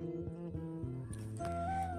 Thank you.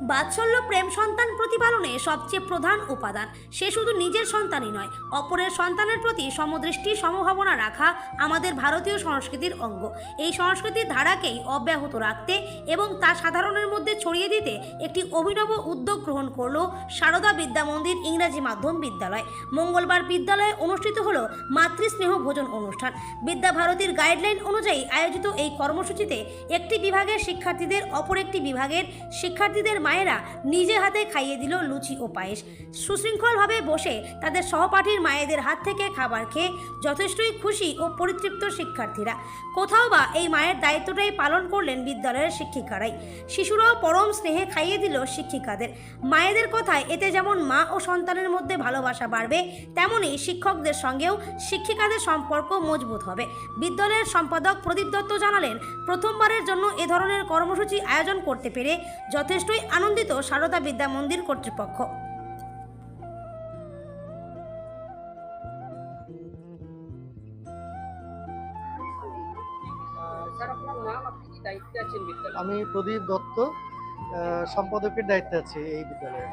বাৎসল্য প্রেম সন্তান প্রতিপালনে সবচেয়ে প্রধান উপাদান। সে শুধু নিজের সন্তানই নয়, অপরের সন্তানের প্রতি সমদৃষ্টি, সমভাবনা রাখা আমাদের ভারতীয় সংস্কৃতির অঙ্গ। এই সংস্কৃতির ধারাকেই অব্যাহত রাখতে এবং তা সাধারণের মধ্যে ছড়িয়ে দিতে একটি অভিনব উদ্যোগ গ্রহণ করল সারদা বিদ্যা মন্দির ইংরাজি মাধ্যম বিদ্যালয়। মঙ্গলবার বিদ্যালয়ে অনুষ্ঠিত হল মাতৃস্নেহ ভোজন অনুষ্ঠান। বিদ্যা ভারতীর গাইডলাইন অনুযায়ী আয়োজিত এই কর্মসূচিতে একটি বিভাগের শিক্ষার্থীদের, অপর একটি বিভাগের শিক্ষার্থীদের মায়েরা নিজে হাতে খাইয়ে দিল লুচি ও পায়েস। সুশৃঙ্খলভাবে বসে তাদের সহপাঠীর মায়েদের হাত থেকে খাবার খেয়ে যথেষ্টই খুশি ও পরিতৃপ্ত শিক্ষার্থীরা। কোথাও বা এই মায়ের দায়িত্বটাই পালন করলেন বিদ্যালয়ের শিক্ষিকারাই। শিশুরাও পরম স্নেহে খাইয়ে দিল শিক্ষিকাদের। মায়েদের কথায় এতে যেমন মা ও সন্তানের মধ্যে ভালোবাসা বাড়বে তেমনই শিক্ষকদের সঙ্গেও শিক্ষিকাদের সম্পর্ক মজবুত হবে। বিদ্যালয়ের সম্পাদক প্রদীপ দত্ত জানালেন, প্রথমবারের জন্য এ ধরনের কর্মসূচি আয়োজন করতে পেরে যথেষ্টই আনন্দিত সারদা বিদ্যা মন্দির কর্তৃপক্ষ। আমি প্রদীপ দত্ত। সম্পাদকের দায়িত্বে আছি এই বিদ্যালয়ে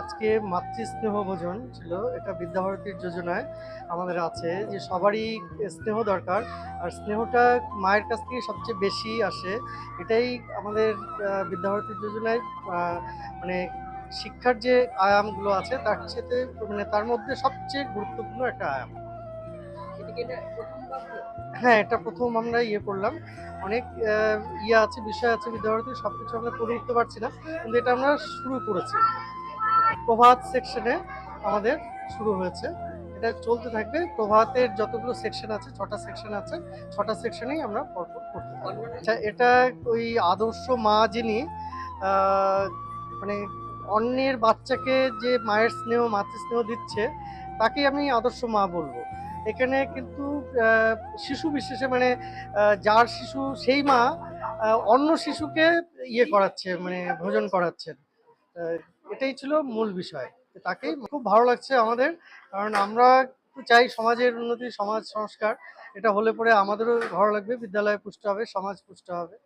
আজকে? মাতৃস্নেহ ভোজন ছিল, এটা বিদ্যাভারতীর যোজনায় আমাদের আছে যে সবারই স্নেহ দরকার, আর স্নেহটা মায়ের কাছ থেকে সবচেয়ে বেশি আসে এটাই আমাদের বিদ্যাভারতীর যোজনায় মানে শিক্ষার যে আয়ামগুলো আছে, তার সাথে মানে তার মধ্যে সবচেয়ে গুরুত্বপূর্ণ একটা আয়াম হ্যাঁ এটা প্রথম আমরা ইয়ে করলাম। অনেক ইয়ে আছে বিষয় আছে বিদ্যাভারতী সব কিছু আমরা করে উঠতে পারছি না কিন্তু এটা আমরা শুরু করেছি। প্রভাত সেকশনে আমাদের শুরু হয়েছে। এটা চলতে থাকবে। প্রভাতের যতগুলো সেকশন আছে ছটা সেকশন আছে ছটা সেকশনেই আমরা পরপর করতে কর্মসূচি আচ্ছা এটা ওই আদর্শ মা যিনি মানে অন্যের বাচ্চাকে যে মায়ের স্নেহ মাতৃস্নেহ দিচ্ছে তাকেই আমি আদর্শ মা বলব। এখানে কিন্তু শিশু বিশেষে মানে যার শিশু সেই মা অন্য শিশুকে ইয়ে করাচ্ছে মানে ভোজন করাচ্ছেন। এটাই ছিল মূল বিষয়। তাকে খুব ভালো লাগছে আমাদের, কারণ আমরা চাই সমাজের উন্নতি, সমাজ সংস্কার। এটা হলে পরে আমাদেরও ভালো লাগবে, বিদ্যালয় পুষ্ট হবে, সমাজ পুষ্ট হবে।